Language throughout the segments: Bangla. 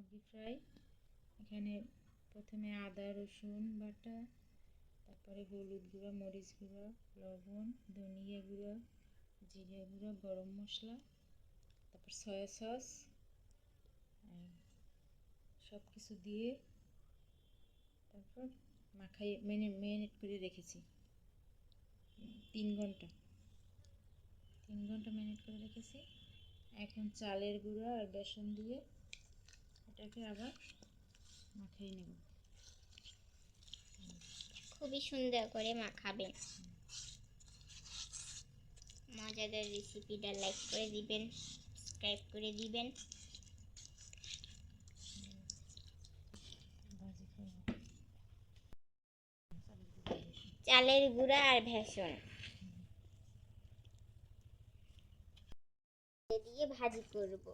মুরগি ফ্রাই এখানে প্রথমে আদা, রসুন বাটা, তারপরে হলুদ গুঁড়া, মরিচ গুঁড়া, লবণ, ধনিয়া গুঁড়া, জিরে গুঁড়া, গরম মশলা, তারপর সয়া সস সব কিছু দিয়ে তারপর মাখাই মেনে, মেরিনেট করে রেখেছি। তিন ঘণ্টা। তিন ঘণ্টা ম্যারিনেট করে রেখেছি। এখন চালের গুঁড়ো আর বেসন দিয়ে এটাকে আবার মাখিয়ে নেব। খুবই সুন্দর করে মাখাবেন মজাদার রেসিপিটা লাইক করে দিবেন সাবস্ক্রাইব করে দিবেন। চালের গুঁড়া আর ভেষণ। দিয়ে ভাজি করব।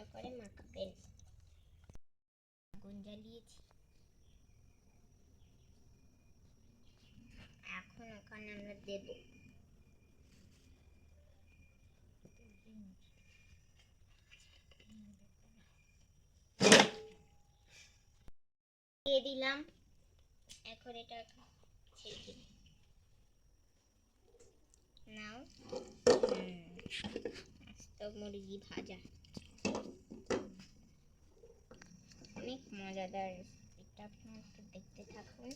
সুন্দর করে মাখাবেন। আগুন জ্বালিয়েছি এখন ওখানে আমরা দেব। দিয়ে দিলাম। এখন এটা। নাও। মুরগি ভাজা। অনেক মজাদার। রেসিপিটা আপনারা একটু দেখতে থাকুন।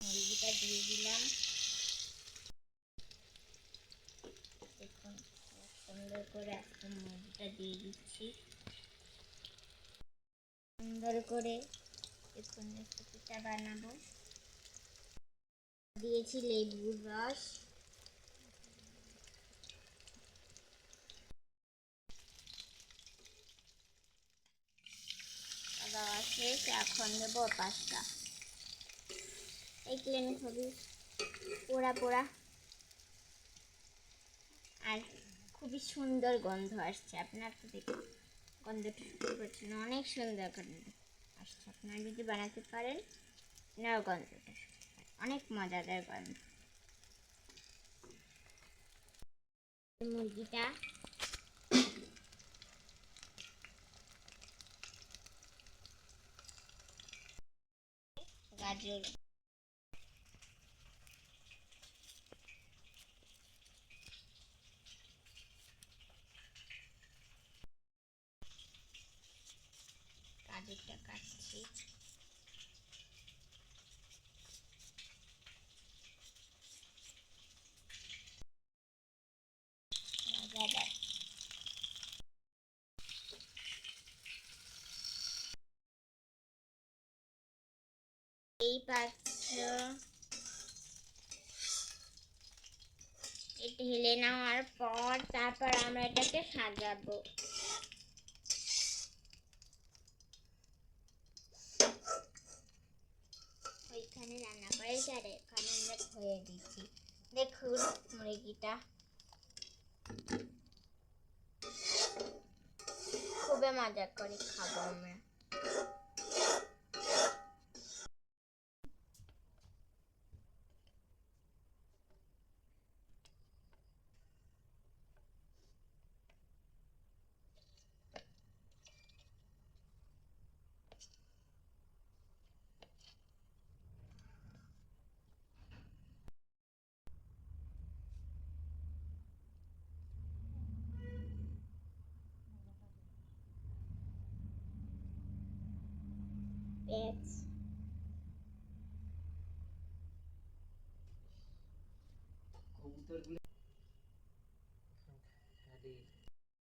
মুরগিটা দিয়ে দিলাম। দেখুন সুন্দর করে আস্ত মুরগিটা দিয়ে দিচ্ছি। সুন্দর করে দেখুন, রেসিপিটা বানাবো। দিয়েছি লেবুর রস। দেওয়া শেষ এখন দেবো পাঁচটা। দেখলেন খুবই পোড়া পোড়া। আর খুবই সুন্দর গন্ধ আসছে, আপনার তো দেখুন গন্ধটা শুনতে পাচ্ছেন, অনেক সুন্দর গন্ধ আসছে। আপনারা যদি বানাতে পারেন নাও গন্ধটা অনেক মজাদার গন্ধ। মুরগিটা গাজর গাজরটা কাটছি মজাদার এই এটা ঢেলে নেওয়ার পর তারপর আমরা এটাকে সাজাবো। ওইখানে রান্না করেছি আর এখানে আমরা ধুয়ে দিচ্ছি। দেখুন মুরগিটা। খুবই মজা করে খাব আমরা। Evet.